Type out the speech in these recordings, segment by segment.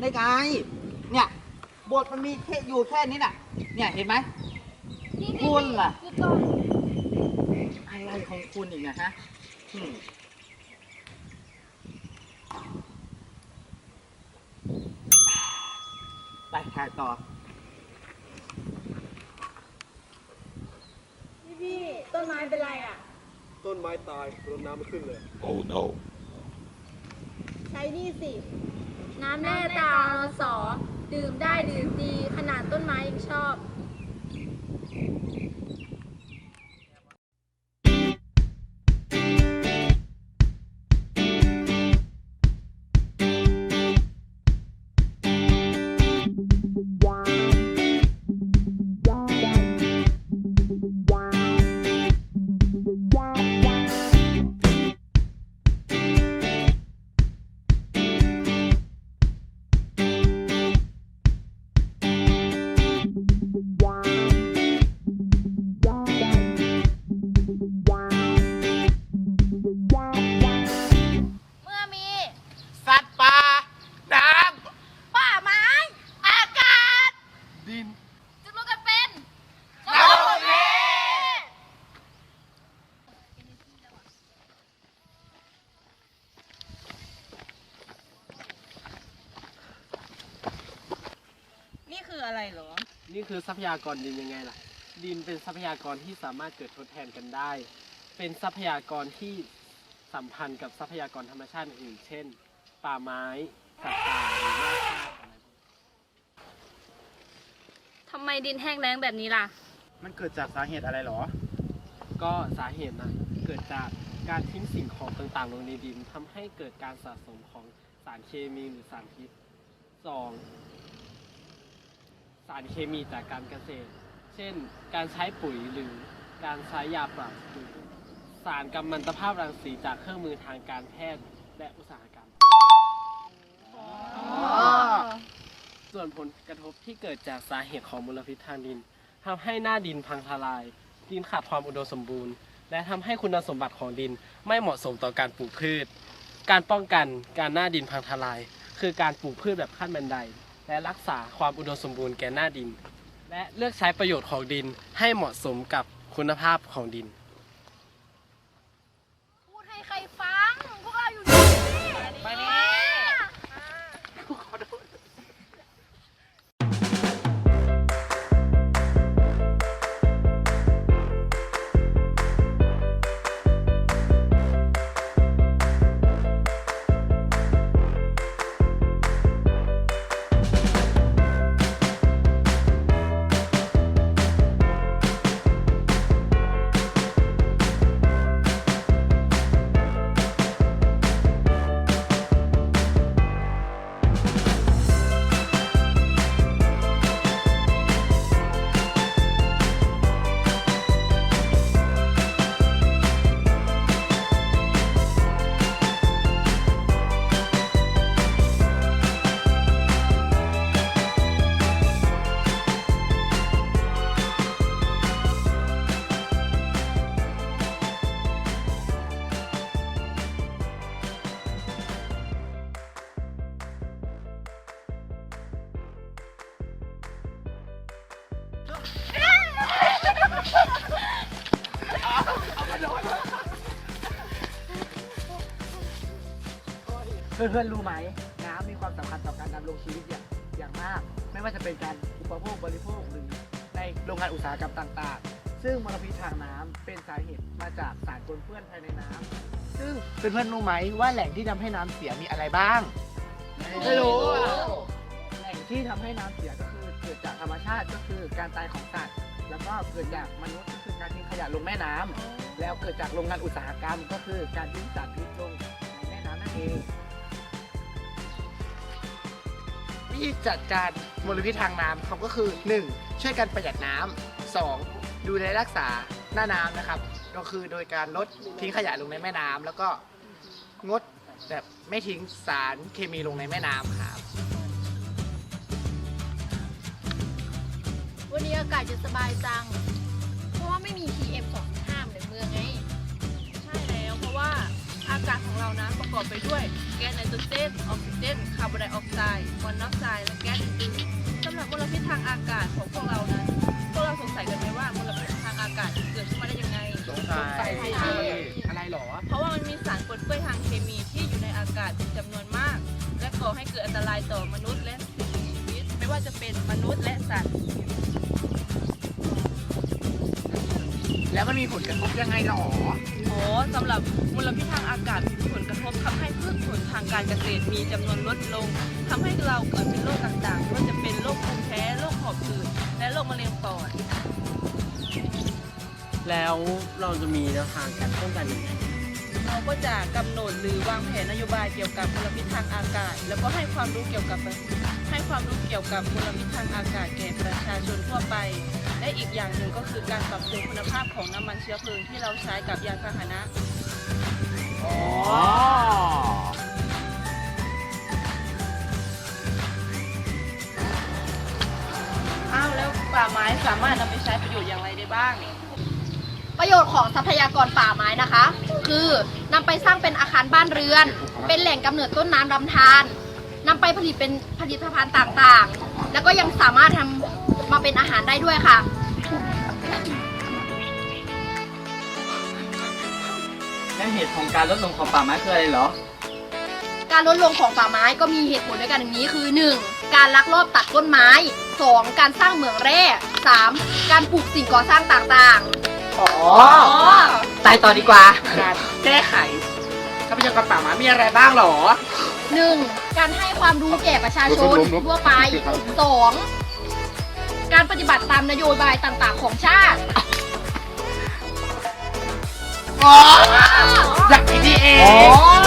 ได้ไง เนี่ยบทมันมีแค่อยู่แค่นี้น่ะ เนี่ยเห็นไหม คุณล่ะ คือก่อนอะไรของคุณอีกนะฮะอืมไปถ่ายต่อ พี่พี่ต้นไม้เป็นไรอะ ต้นไม้ตายรดน้ำไม่ขึ้นเลย Oh no. ใช้นี่สิ น้ำแร่ตาอสอดื่มได้ดื่มดี ขนาดต้นไม้ยังชอบ คือทรัพยากรดินยังไงล่ะ ดินเป็นทรัพยากรที่สามารถเกิดทดแทนกันได้ เป็นทรัพยากรที่สัมพันธ์กับทรัพยากรธรรมชาติอื่น เช่น ป่าไม้สัตว์ป่าหรือว่าธาตุอะไรพวกนี้ทำไมดินแห้งแล้งแบบนี้ล่ะ มันเกิดจากสาเหตุอะไรหรอ ก็สาเหตุนะเกิดจากการทิ้งสิ่งของต่างๆ ลงในดินทำให้เกิดการสะสมของสารเคมีหรือสารพิษสอง สารเคมีจากการเกษตร เช่น การใช้ปุ๋ยหรือการใช้ยาปรับปรุงสารกัมมันตภาพรังสีจากเครื่องมือทางการแพทย์และอุตสาหกรรม ส่วนผลกระทบที่เกิดจากสาเหตุของมลพิษทางดินทำให้หน้าดินพังทลาย ดินขาดความอุดมสมบูรณ์ และทำให้คุณสมบัติของดินไม่เหมาะสมต่อการปลูกพืช การป้องกันการหน้าดินพังทลาย คือการปลูกพืชแบบขั้นบันได และรักษาความอุดมสมบูรณ์แก่หน้าดิน และเลือกใช้ประโยชน์ของดินให้เหมาะสมกับคุณภาพของดิน เพื่อนๆรู้ไหม น้ำมีความสำคัญต่อการดำรงชีวิตอย่างอย่างมาก ไม่ว่าจะเป็นการอุปโภคบริโภคหรือในโรงงานอุตสาหกรรมต่างๆ ซึ่งมลพิษทางน้ำเป็นสาเหตุมาจากสารปนเปื้อนภายในน้ำซึ่งเพื่อนๆรู้ไหมว่าแหล่งที่ทำให้น้ำเสียมีอะไรบ้าง ไม่รู้อะ แหล่งที่ทำให้น้ำเสียก็คือเกิดจากธรรมชาติก็คือการตายของสัตว์ แล้วก็เกิดจากมนุษย์ก็คือการทิ้งขยะลงแม่น้ำแล้วเกิดจากโรงงานอุตสาหกรรม ก็คือการทิ้งสารพิษลงในแม่น้ำนั่นเองวิธีจัดการมลพิษทางน้ำเขาก็คือ 1. ช่วยกันประหยัดน้ำ 2. ดูแลรักษาหน้าน้ำนะครับ ก็คือโดยการลดทิ้งขยะลงในแม่น้ำแล้วก็งดแบบไม่ทิ้งสารเคมีลงในแม่น้ำครับ วันนี้อากาศจะสบายจัง เพราะว่าไม่มี PM 2.5เหมือนในเมืองไง ใช่แล้ว เพราะว่าอากาศของเรานะประกอบไปด้วยแก๊สไนโตรเจนออกซิเจนคาร์บอนไดออกไซด์มอนอกไซด์และแก๊สอื่นๆสำหรับมลพิษทางอากาศของพวกเรานั้นพวกเราสงสัยกันไหมว่ามลพิษทางอากาศเกิดขึ้นมาได้ยังไง สงสัยอะไรหรอ เพราะว่ามันมีสารปนเปื้อนทางเคมีที่อยู่ในอากาศเป็นจำนวนมาก และก่อให้เกิดอันตรายต่อมนุษย์และสิ่งมีชี วิตไม่ว่าจะเป็นมนุษย์และสัตว์ แล้วมันมีผลกระทบยังไงหรอ โอ้สำหรับมลพิษทางอากาศมีผลกระทบทำให้พืชผลทางการเกษตรมีจำนวนลดลงทำให้เราเกิดเป็นโรคต่างๆไม่ว่าจะเป็นโรคภูมิแพ้โรคหอบหืดและโรคมะเร็งปอด แล้วเราจะมีแนวทางการป้องกันยังไงเราก็จะกำหนดหรือวางแผนนโยบายเกี่ยวกับมลพิษทางอากาศ แล้วก็ให้ความรู้เกี่ยวกับให้ ความรู้เกี่ยวกับมลพิษทางอากาศแก่ประชาชนทั่วไป และอีกอย่างหนึ่งก็คือการปรับปรุงคุณภาพของน้ำมันเชื้อเพลิงที่เราใช้กับยานพาหนะ อ๋ออ้าวแล้วป่าไม้สามารถนำไปใช้ประโยชน์อย่างไรได้บ้าง ประโยชน์ของทรัพยากรป่าไม้นะคะ คือนำไปสร้างเป็นอาคารบ้านเรือน เป็นแหล่งกำเนิดต้นน้ำลำธาร นำไปผลิตเป็นผลิตภัณฑ์ต่างๆ แล้วก็ยังสามารถทำมาเป็นอาหารได้ด้วยค่ะ และเหตุของการลดลงของป่าไม้คืออะไรเหรอ การลดลงของป่าไม้ก็มีเหตุผลด้วยกันอย่างนี้คือ 1. การลักลอบตัดต้นไม้ 2. การสร้างเหมืองแร่ 3. การปลูกสิ่งก่อสร้างต่างอ๋อตายต่อดีกว่าการแก้ไข ทรัพยากรป่าไม้มีอะไรบ้างหรอๆ 1. การให้ความรู้แก่ประชาชนทั่วไป 2. การปฏิบัติตามนโยบายต่างๆ ของชาติอย่างนี้นี่เอง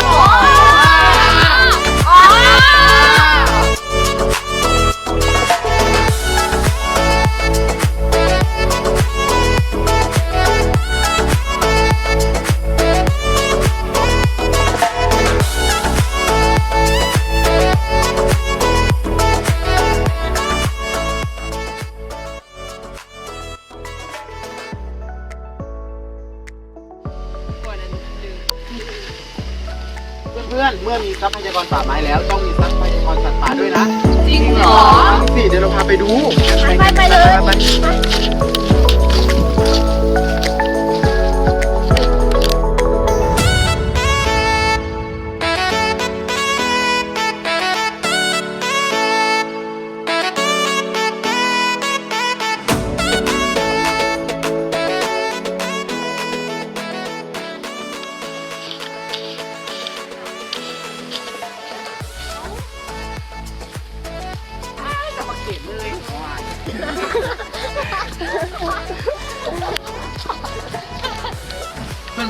มื่อมีทรัพยากรป่าไม้แล้ว ต้องมีทรัพยากรสัตว์ป่าด้วยนะจริงเหรอ สิเดี๋ยวเราพาไปดู ไปไปไปเลย ไปจะ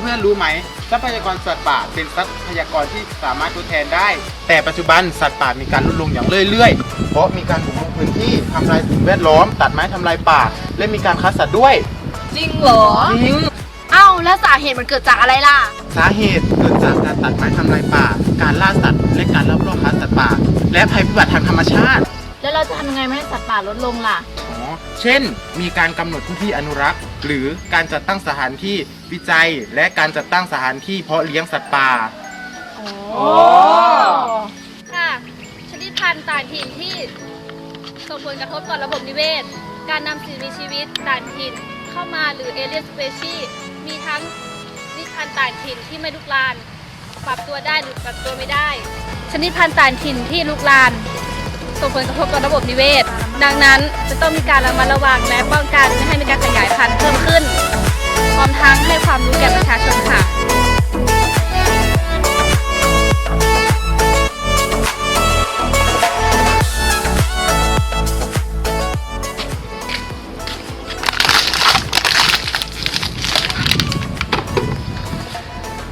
เพื่อนๆรู้ไหมทรัพยากรสัตว์ป่าเป็นทรัพยากรที่สามารถทดแทนได้ แต่ปัจจุบันสัตว์ป่ามีการลดลงอย่างเรื่อยๆ เพราะมีการบุกรุกพื้นที่ทำลายสิ่งแวดล้อม ตัดไม้ทำลายป่า และมีการค้าสัตว์ด้วยจริงเหรอจริงเอ้าแล้วสาเหตุมันเกิดจากอะไรล่ะ สาเหตุเกิดจากการตัดไม้ทำลายป่า การล่าสัตว์และการลักลอบค้าสัตว์ป่า และภัยพิบัติทางธรรมชาติ แล้วเราจะทำยังไงไม่ให้สัตว์ป่าลดลงล่ะอ๋อ เช่น มีการกำหนดพื้นที่อนุรักษ์ หรือการจัดตั้งสถานที่วิจัย และการจัดตั้งสถานที่เพาะเลี้ยงสัตว์ป่า โอ้ ค่ะ ชนิดพันธุ์ต่างถิ่นที่ส่งผลกระทบต่อระบบนิเวศ การนำสิ่งมีชีวิตต่างถิ่นเข้ามาหรือเอเลียนสเปชีมีทั้งชนิดพันธุ์ต่างถิ่นที่ไม่ลุกลาน ปรับตัวได้หรือปรับตัวไม่ได้ ชนิดพันธุ์ต่างถิ่นที่ลุกลาน ส่งผลกระทบต่อระบบนิเวศ ดังนั้นจะต้องมีการระมัดระวังและป้องกันไม่ให้มีการขยายพันธุ์เพิ่มขึ้น พร้อมทั้งให้ความรู้แก่ประชาชนค่ะ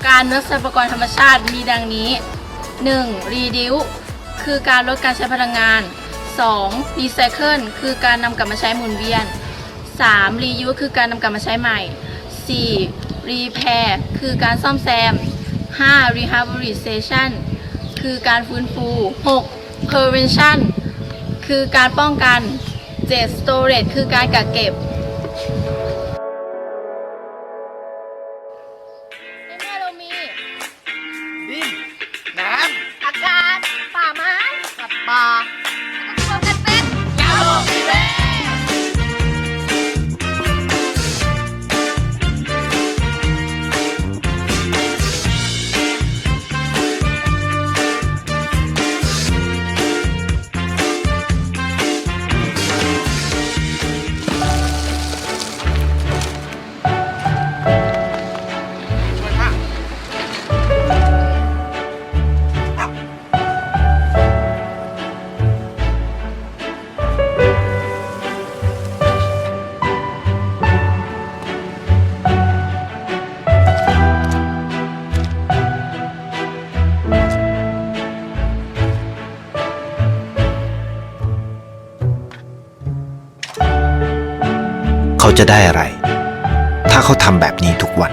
การลดทรัพยากรธรรมชาติมีดังนี้ 1. reduce คือการลดการใช้พลังงาน 2. recycle คือการนำกลับมาใช้หมุนเวียน 3. reuse คือการนำกลับมาใช้ใหม่ 4. repair คือการซ่อมแซม 5. rehabilitation คือการฟื้นฟู 6. prevention คือการป้องกัน 7. storage คือการกักเก็บ เขาจะได้อะไร ถ้าเขาทำแบบนี้ทุกวัน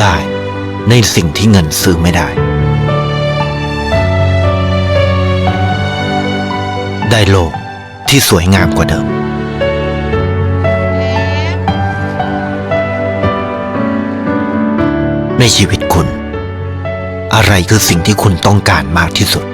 ได้ ในสิ่งที่เงินซื้อไม่ได้ ได้โลกที่สวยงามกว่าเดิม ในชีวิตคุณ อะไรคือสิ่งที่คุณต้องการมากที่สุด